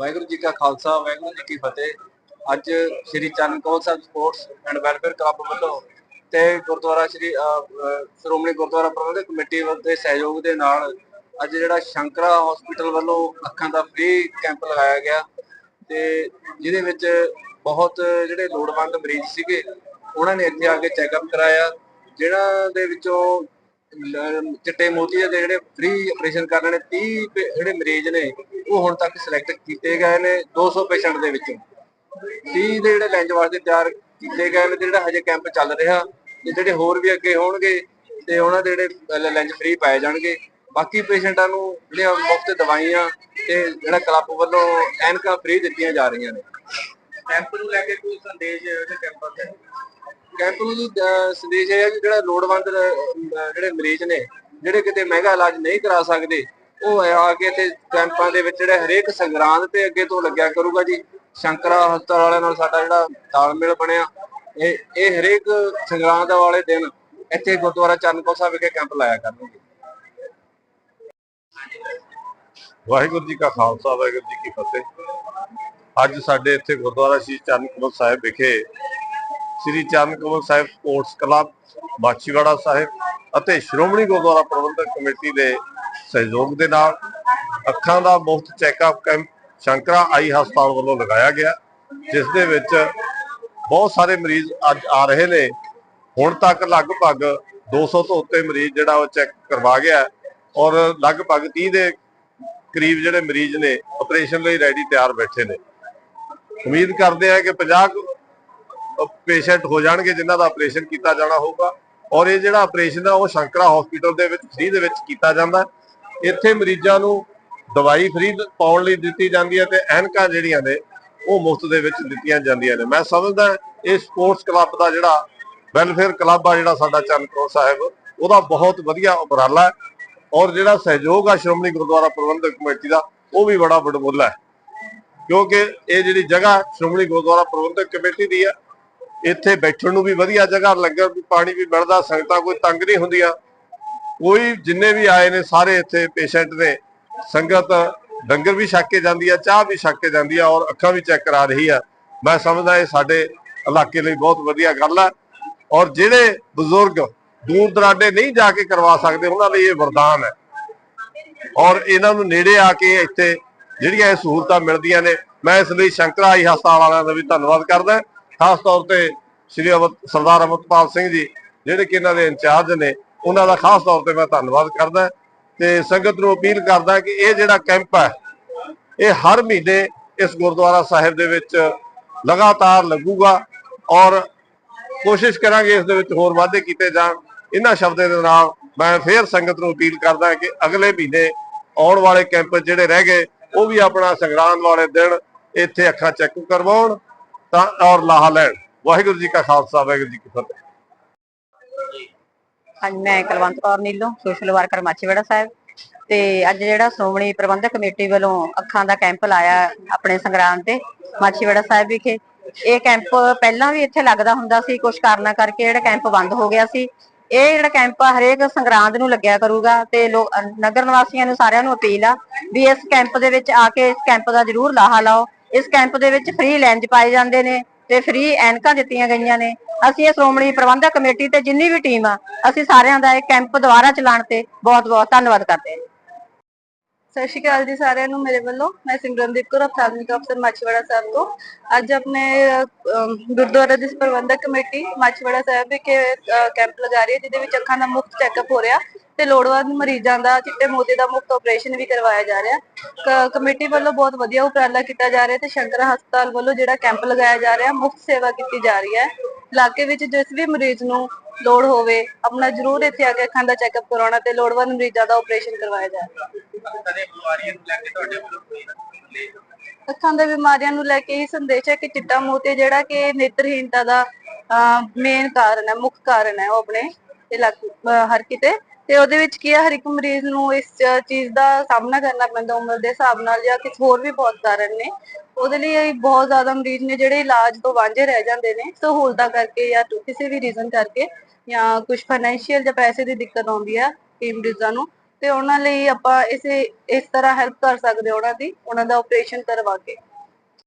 ਵਾਹਿਗੁਰੂ ਜੀ ਕਾ ਖਾਲਸਾ, ਵਾਹਿਗੁਰੂ ਜੀ ਕੀ ਫਤਿਹ। ਅੱਜ Sri Charan Kaur Sahib sports and welfare club ਵੱਲੋਂ ਤੇ ਗੁਰਦੁਆਰਾ ਸ੍ਰੀ ਸ਼੍ਰੋਮਣੀ ਗੁਰਦੁਆਰਾ ਪ੍ਰਬੰਧਕ ਕਮੇਟੀ ਦੇ ਸਹਿਯੋਗ ਦੇ ਨਾਲ ਅੱਜ ਜਿਹੜਾ ਸ਼ੰਕਰਾ ਹਸਪੀਟਲ ਵੱਲੋਂ ਅੱਖਾਂ ਦਾ ਫ੍ਰੀ ਕੈਂਪ ਲਗਾਇਆ ਗਿਆ ਤੇ ਜਿਹਦੇ ਵਿੱਚ ਬਹੁਤ ਜਿਹੜੇ ਲੋੜਵੰਦ ਮਰੀਜ਼ ਸੀਗੇ, ਉਹਨਾਂ ਨੇ ਇੱਥੇ ਆ ਕੇ ਚੈੱਕਅਪ ਕਰਾਇਆ ਜਿਹੜਾ ਦੇ ਵਿੱਚੋਂ ਲ- ਚਿੱਟੇ ਮੋਤੀਆ ਦੇ ਜਿਹੜੇ ਫ੍ਰੀ ਆਪਰੇਸ਼ਨ ਕਰਨ ਨੇ 30 ਪੇ- ਜਿਹੜੇ ਮਰੀਜ਼ ਨੇ, ਉਹ ਹੁਣ ਤੱਕ ਸਿਲੈਕਟ ਕੀਤੇ ਗਏ ਨੇ 200 ਪੇਸ਼ੈਂਟ ਦੇ ਵਿੱਚੋਂ। 30 ਦੇ ਜਿਹੜੇ ਲੈਂਜ ਵਾਸਤੇ ਤਿਆਰ ਕੀਤੇ ਗਏ ਨੇ ਤੇ ਜਿਹੜਾ ਹਜੇ ਕੈਂਪ ਚੱਲ ਰਿਹਾ, ਤੇ ਜਿਹੜੇ ਹੋਰ ਵੀ ਅੱਗੇ ਹੋਣਗੇ, ਤੇ ਉਹਨਾਂ ਦੇ ਜਿਹੜੇ ਲੈਂਜ ਫ੍ਰੀ ਪਾਏ ਜਾਣਗੇ। ਬਾਕੀ ਪੇਸ਼ੈਂਟਾਂ ਨੂੰ ਜਿਹੜੀਆਂ ਮੁਫਤ ਦਵਾਈਆਂ ਤੇ ਜਿਹੜਾ ਕਲੱਬ ਵੱਲੋਂ ਐਨਕਾਂ ਫ੍ਰੀ ਦਿੱਤੀਆਂ ਜਾ ਰਹੀਆਂ ਨੇ। ਕੈਂਪ ਨੂੰ ਲੈ ਕੇ ਕੋਈ ਸੰਦੇਸ਼ ਇਹਦੇ ਕੈਂਪਾਂ ਤੇ ਕੈਂਪ ਨੂੰ ਜੀ ਅਹ, ਸੰਦੇਸ਼ ਇਹ ਹੈ ਕਿ ਜਿਹੜਾ ਲੋੜਵੰਦ, ਅਹ ਜਿਹੜੇ ਮਰੀਜ਼ ਨੇ, ਜਿਹੜੇ ਕਿਤੇ ਮਹਿੰਗਾ ਇਲਾਜ ਨਹੀਂ ਕਰਾ ਸਕਦੇ, ਉਹ ਆ ਕੇ ਇੱਥੇ ਕੈਂਪਾਂ ਦੇ ਵਿੱਚ ਜਿਹੜੇ ਹਰੇਕ ਸੰਗਰਾਂਦ ਤੇ ਅੱਗੇ ਤੋਂ ਲੱਗਿਆ ਕਰੂਗਾ ਜੀ। ਸ਼ੰਕਰਾ ਹਸਪਤਾਲ ਵਾਲਿਆਂ ਨਾਲ ਸਾਡਾ ਜਿਹੜਾ ਤਾਲਮੇਲ ਬਣਿਆ। ਇਹ ਇਹ ਹਰੇਕ ਸੰਗਰਾਂਦ ਵਾਲੇ ਦਿਨ ਇੱਥੇ ਗੁਰਦੁਆਰਾ ਚਰਨਕੋਟ ਸਾਹਿਬ ਵਿਖੇ ਕੈਂਪ ਲਾਇਆ ਕਰਨਗੇ। ਵਾਹਿਗੁਰੂ ਜੀ ਕਾ ਖਾਲਸਾ, ਵਾਹਿਗੁਰੂ ਜੀ ਕੀ ਫਤਿਹ। ਅੱਜ ਸਾਡੇ ਇੱਥੇ ਗੁਰਦੁਆਰਾ ਸ਼੍ਰੀ ਚਰਨ ਕਮਲ ਸਾਹਿਬ ਵਿਖੇ ਸ਼੍ਰੀ ਚਰਨ ਕਮਲ ਸਾਹਿਬ ਸਪੋਰਟਸ ਕਲੱਬ ਮਾਛੀਵਾੜਾ ਸਾਹਿਬ ਅਤੇ ਸ਼੍ਰੋਮਣੀ ਗੁਰਦੁਆਰਾ ਪ੍ਰਬੰਧਕ ਕਮੇਟੀ ਦੇ ਸਹਿਯੋਗ ਦੇ ਨਾਲ ਅੱਖਾਂ ਦਾ ਮੁਫਤ ਚੈੱਕਅਪ ਕੈਂਪ ਸ਼ੰਕਰਾ ਆਈ ਹਸਪਤਾਲ ਵੱਲੋਂ ਲਗਾਇਆ ਗਿਆ, ਜਿਸ ਦੇ ਵਿੱਚ ਬਹੁਤ ਸਾਰੇ ਮਰੀਜ਼ ਅੱਜ ਆ ਰਹੇ ਨੇ। ਹੁਣ ਤੱਕ ਲਗਭਗ 200 ਤੋਂ ਉੱਤੇ ਮਰੀਜ਼ ਜਿਹੜਾ ਉਹ ਚੈੱਕ ਕਰਵਾ ਗਿਆ ਔਰ ਲਗਭਗ 30 ਦੇ ਕਰੀਬ ਜਿਹੜੇ ਮਰੀਜ਼ ਨੇ, ਆਪਰੇਸ਼ਨ ਲਈ ਰੈਡੀ ਤਿਆਰ ਬੈਠੇ ਨੇ। ਉਮੀਦ ਕਰਦੇ ਆ ਕਿ 50 ਪੇਸ਼ੈਂਟ ਹੋ ਜਾਣਗੇ ਜਿਨ੍ਹਾਂ ਦਾ ਆਪਰੇਸ਼ਨ ਕੀਤਾ ਜਾਣਾ ਹੋਊਗਾ। ਔਰ ਇਹ ਜਿਹੜਾ ਆਪਰੇਸ਼ਨ ਆ ਉਹ ਸ਼ੰਕਰਾ ਹਸਪੀਟਲ ਦੇ ਵਿੱਚ, ਫ੍ਰੀ ਦੇ ਵਿੱਚ ਕੀਤਾ ਜਾਂਦਾ ਇੱਥੇ ਮਰੀਜ਼ਾਂ ਨੂੰ ਦਵਾਈ ਫ੍ਰੀ ਪਾਉਣ ਲਈ ਦਿੱਤੀ ਜਾਂਦੀ ਹੈ ਤੇ ਐਨਕਾਂ ਜਿਹੜੀਆਂ ਨੇ, ਉਹ ਮੁਫਤ ਦੇ ਵਿੱਚ ਦਿੱਤੀਆਂ ਜਾਂਦੀਆਂ ਨੇ। ਮੈਂ ਸਮਝਦਾ ਇਹ ਸਪੋਰਟਸ ਕਲੱਬ ਦਾ ਜਿਹੜਾ ਵੈਲਫੇਅਰ ਕਲੱਬ ਆ, ਜਿਹੜਾ ਸਾਡਾ ਚੰਨਕੌਰ ਸਾਹਿਬ, ਉਹਦਾ ਬਹੁਤ ਵਧੀਆ ਉਪਰਾਲਾ ਹੈ। ਔਰ ਜਿਹੜਾ ਸਹਿਯੋਗ ਆ, ਸ਼੍ਰੋਮਣੀ ਗੁਰਦੁਆਰਾ ਪ੍ਰਬੰਧਕ ਕਮੇਟੀ ਦਾ, ਉਹ ਵੀ ਬੜਾ ਵਡਮੁੱਲਾ ਹੈ। ਕਿਉਂਕਿ ਇਹ ਜਿਹੜੀ ਜਗ੍ਹਾ ਸ਼੍ਰੋਮਣੀ ਗੁਰਦੁਆਰਾ ਪ੍ਰਬੰਧਕ ਕਮੇਟੀ ਦੀ ਹੈ ਇੱਥੇ ਬੈਠਣ ਨੂੰ ਵੀ ਵਧੀਆ ਜਗ੍ਹਾ ਲੰਗਰ ਵੀ ਪਾਣੀ ਵੀ ਮਿਲਦਾ, ਸੰਗਤਾਂ ਕੋਈ ਤੰਗ ਨਹੀਂ ਹੁੰਦੀਆਂ। ਕੋਈ ਜਿੰਨੇ ਵੀ ਆਏ ਨੇ ਸਾਰੇ ਇੱਥੇ ਪੇਸ਼ੈਂਟ ਨੇ, ਸੰਗਤ ਡੰਗਰ ਵੀ ਛੱਕ ਕੇ ਜਾਂਦੀ ਆ, ਚਾਹ ਵੀ ਛੱਕ ਕੇ ਜਾਂਦੀ ਆ ਔਰ ਅੱਖਾਂ ਵੀ ਚੈੱਕ ਕਰਾ ਰਹੀ ਆ। ਮੈਂ ਸਮਝਦਾ ਇਹ ਸਾਡੇ ਇਲਾਕੇ ਲਈ ਬਹੁਤ ਵਧੀਆ ਗੱਲ ਹੈ ਔਰ ਜਿਹੜੇ ਬਜ਼ੁਰਗ ਦੂਰ ਦਰਾਡੇ ਨਹੀਂ ਜਾ ਕੇ ਕਰਵਾ ਸਕਦੇ, ਉਹਨਾਂ ਲਈ ਇਹ ਵਰਦਾਨ ਹੈ। ਔਰ ਇਹਨਾਂ ਨੂੰ ਨੇੜੇ ਆ ਕੇ ਇੱਥੇ ਜਿਹੜੀਆਂ ਇਹ ਸਹੂਲਤਾਂ ਮਿਲਦੀਆਂ ਨੇ, ਮੈਂ ਇਸ ਲਈ ਸ਼ੰਕਰਾ ਆਈ ਹਸਪਤਾਲ ਵਾਲਿਆਂ ਦਾ ਵੀ ਧੰਨਵਾਦ ਕਰਦਾ। ਖਾਸ ਤੌਰ ਤੇ ਸ਼੍ਰੀ ਅਮਰ ਸਰਦਾਰ ਅਮਰਪਾਲ ਸਿੰਘ ਜੀ, ਜਿਹੜੇ ਕਿ ਇਹਨਾਂ ਦੇ ਇੰਚਾਰਜ ਨੇ, ਉਹਨਾਂ ਦਾ ਖਾਸ ਤੌਰ ਤੇ ਮੈਂ ਧੰਨਵਾਦ ਕਰਦਾ ਤੇ ਸੰਗਤ ਨੂੰ ਅਪੀਲ ਕਰਦਾ ਕਿ ਇਹ ਜਿਹੜਾ ਕੈਂਪ ਹੈ, ਇਹ ਹਰ ਮਹੀਨੇ ਇਸ ਗੁਰਦੁਆਰਾ ਸਾਹਿਬ ਦੇ ਵਿੱਚ ਲਗਾਤਾਰ ਲੱਗੂਗਾ ਔਰ ਕੋਸ਼ਿਸ਼ ਕਰਾਂਗੇ ਇਸ ਦੇ ਵਿੱਚ ਹੋਰ ਵਾਧੇ ਕੀਤੇ ਜਾਣ। ਇਹਨਾਂ ਸ਼ਬਦਾਂ ਦੇ ਨਾਲ ਮੈਂ ਫੇਰ ਸੰਗਤ ਨੂੰ ਅਪੀਲ ਕਰਦਾ ਕਿ ਅਗਲੇ ਮਹੀਨੇ ਆਉਣ ਵਾਲੇ ਕੈਂਪ ਜਿਹੜੇ ਰਹਿ ਗਏ, ਉਹ ਵੀ ਆਪਣਾ ਸੰਗਰਾਂਦ ਵਾਲੇ ਦਿਨ ਇੱਥੇ ਅੱਖਾਂ ਚੈੱਕ ਕਰਵਾਉਣ ਤਾਂ ਔਰ ਲਾਹਾ ਲੈਣ। ਵਾਹਿਗੁਰੂ ਜੀ ਕਾ ਖਾਲਸਾ, ਵਾਹਿਗੁਰੂ ਜੀ ਕੀ ਫਤਿਹ। ਹਾਂਜੀ ਮੈਂ ਕੁਲਵੰਤ ਕੌਰ ਨੀਲੋਂ, ਸੋਸ਼ਲ ਵਰਕਰ ਮਾਛੀਵਾੜਾ ਸਾਹਿਬ। ਤੇ ਅੱਜ ਜਿਹੜਾ ਸ਼੍ਰੋਮਣੀ ਪ੍ਰਬੰਧਕ ਕਮੇਟੀ ਵੱਲੋਂ ਅੱਖਾਂ ਦਾ ਕੈਂਪ ਲਾਇਆ ਆਪਣੇ ਸੰਗਰਾਮ ਤੇ, ਮਾਛੀਵਾੜਾ ਸਾਹਿਬ ਵਿਖੇ। ਇਹ ਕੈਂਪ ਪਹਿਲਾਂ ਵੀ ਇੱਥੇ ਲੱਗਦਾ ਹੁੰਦਾ ਸੀ ਕੁਝ ਕਾਰਨਾਂ ਕਰਕੇ ਜਿਹੜਾ ਕੈਂਪ ਬੰਦ ਹੋ ਗਿਆ ਸੀ। ਇਹ ਜਿਹੜਾ ਕੈਂਪ ਆ, ਹਰੇਕ ਸੰਗਰਾਂਦ ਨੂੰ ਲੱਗਿਆ ਕਰੂਗਾ ਤੇ ਲੋਕ ਨਗਰ ਨਿਵਾਸੀਆਂ ਨੂੰ ਸਾਰਿਆਂ ਨੂੰ ਅਪੀਲ ਆ ਵੀ ਇਸ ਕੈਂਪ ਦੇ ਵਿੱਚ ਆ ਕੇ ਇਸ ਕੈਂਪ ਦਾ ਜ਼ਰੂਰ ਲਾਹਾ ਲਾਓ। ਇਸ ਕੈਂਪ ਦੇ ਵਿੱਚ ਫ੍ਰੀ ਲੈਂਜ ਪਾਏ ਜਾਂਦੇ ਨੇ ਤੇ ਫ੍ਰੀ ਐਨਕਾਂ ਦਿੱਤੀਆਂ ਗਈਆਂ ਨੇ। ਅਸੀਂ ਇਹ ਸ਼੍ਰੋਮਣੀ ਪ੍ਰਬੰਧਕ ਕਮੇਟੀ ਤੇ ਜਿੰਨੀ ਵੀ ਟੀਮ ਆ, ਅਸੀਂ ਸਾਰਿਆਂ ਦਾ ਇਹ ਕੈਂਪ ਦੁਬਾਰਾ ਚਲਾਉਣ ਤੇ ਬਹੁਤ ਬਹੁਤ ਧੰਨਵਾਦ ਕਰਦੇ ਹਾਂ। ਸਤਿ ਸ਼੍ਰੀ ਅਕਾਲ ਜੀ ਸਾਰਿਆਂ ਨੂੰ ਮੇਰੇ ਵੱਲੋਂ। ਮੈਂ ਸਿਮਰਨਦੀਪ ਕੌਰ ਅਫਸਾਨਿਕ ਅਫਸਰ ਮਾਛੀਵਾੜਾ ਸਾਹਿਬ ਤੋਂ। ਅੱਜ ਆਪਣੇ ਗੁਰਦੁਆਰਾ ਦੀ ਪ੍ਰਬੰਧਕ ਕਮੇਟੀ ਮਾਛੀਵਾੜਾ ਸਾਹਿਬ ਵਿਖੇ ਕੈਂਪ ਲਗਾ ਰਹੀ ਹੈ, ਜਿਹਦੇ ਵਿੱਚ ਅੱਖਾਂ ਦਾ ਮੁਫਤ ਚੈੱਕਅਪ ਹੋ ਰਿਹਾ। ਤੇ ਲੋੜਵੰਦ ਮਰੀਜ਼ਾਂ ਦਾ ਚਿੱਟੇ ਮੋਤੀ ਦਾ ਮੁਫਤ ਆਪਰੇਸ਼ਨ ਵੀ ਕਰਵਾਇਆ ਜਾ ਰਿਹਾ। ਕਮੇਟੀ ਵੱਲੋਂ ਬਹੁਤ ਵਧੀਆ ਉਪਰਾਲਾ ਕੀਤਾ ਜਾ ਰਿਹਾ ਤੇ ਸ਼ੰਕਰ ਹਸਪਤਾਲ ਵੱਲੋਂ ਜਿਹੜਾ ਕੈਂਪ ਲਗਾਇਆ ਜਾ ਰਿਹਾ, ਮੁਫਤ ਸੇਵਾ ਕੀਤੀ ਜਾ ਰਹੀ ਹੈ। ਇਲਾਕੇ ਵਿੱਚ ਜਿਸ ਵੀ ਮਰੀਜ਼ ਨੂੰ ਲੋੜ ਹੋਵੇ, ਆਪਣਾ ਜ਼ਰੂਰ ਇੱਥੇ ਆ ਕੇ ਅੱਖਾਂ ਦਾ ਚੈੱਕਅਪ ਕਰਾਉਣਾ ਤੇ ਲੋੜਵੰਦ ਮਰੀਜ਼ਾਂ ਦਾ ਆਪਰੇਸ਼ਨ ਕਰਵਾਇਆ ਜਾਵੇ ਕਦੇ ਅੱਖਾਂ ਦੇ ਬਿਮਾਰੀਆਂ ਨੂੰ ਲੈ ਕੇ ਇਹ ਸੰਦੇਸ਼ ਹੈ ਕਿ ਚਿੱਟਾ ਮੋਤੀ ਜਿਹੜਾ ਕਿ ਨੇਤਰਹੀਨਤਾ ਦਾ ਮੇਨ ਕਾਰਨ ਹੈ, ਮੁੱਖ ਕਾਰਨ ਹੈ ਉਹ ਆਪਣੇ ਇਲਾਕੇ ਹਰ ਕਿਤੇ। ਤੇ ਉਹਦੇ ਵਿੱਚ ਕੀ ਹੈ ਹਰ ਇੱਕ ਮਰੀਜ਼ ਨੂੰ ਇਸ ਚੀਜ਼ ਦਾ ਸਾਹਮਣਾ ਕਰਨਾ ਪੈਂਦਾ ਉਮਰ ਦੇ ਹਿਸਾਬ ਨਾਲ ਜਾਂ ਕਿਸੇ ਹੋਰ ਵੀ ਬਹੁਤ ਕਾਰਨ ਨੇ। ਉਹਦੇ ਲਈ ਬਹੁਤ ਜ਼ਿਆਦਾ ਮਰੀਜ਼ ਨੇ ਜਿਹੜੇ ਇਲਾਜ ਤੋਂ ਵਾਂਝੇ ਰਹਿ ਜਾਂਦੇ ਨੇ। ਸਹੂਲਤਾਂ ਕਰਕੇ ਜਾਂ ਕਿਸੇ ਵੀ ਰੀਜ਼ਨ ਕਰਕੇ ਜਾਂ ਕੁਝ ਫਾਈਨੈਂਸ਼ੀਅਲ ਜਾਂ ਪੈਸੇ ਦੀ ਦਿੱਕਤ ਆਉਂਦੀ ਆ ਕਈ ਮਰੀਜ਼ਾਂ ਨੂੰ, ਤੇ ਉਹਨਾਂ ਲਈ ਆਪਾਂ ਇਸੇ, ਇਸ ਤਰ੍ਹਾਂ ਹੈਲਪ ਕਰ ਸਕਦੇ ਹਾਂ ਉਹਨਾਂ ਦੀ, ਉਹਨਾਂ ਦਾ ਆਪਰੇਸ਼ਨ ਕਰਵਾ ਕੇ।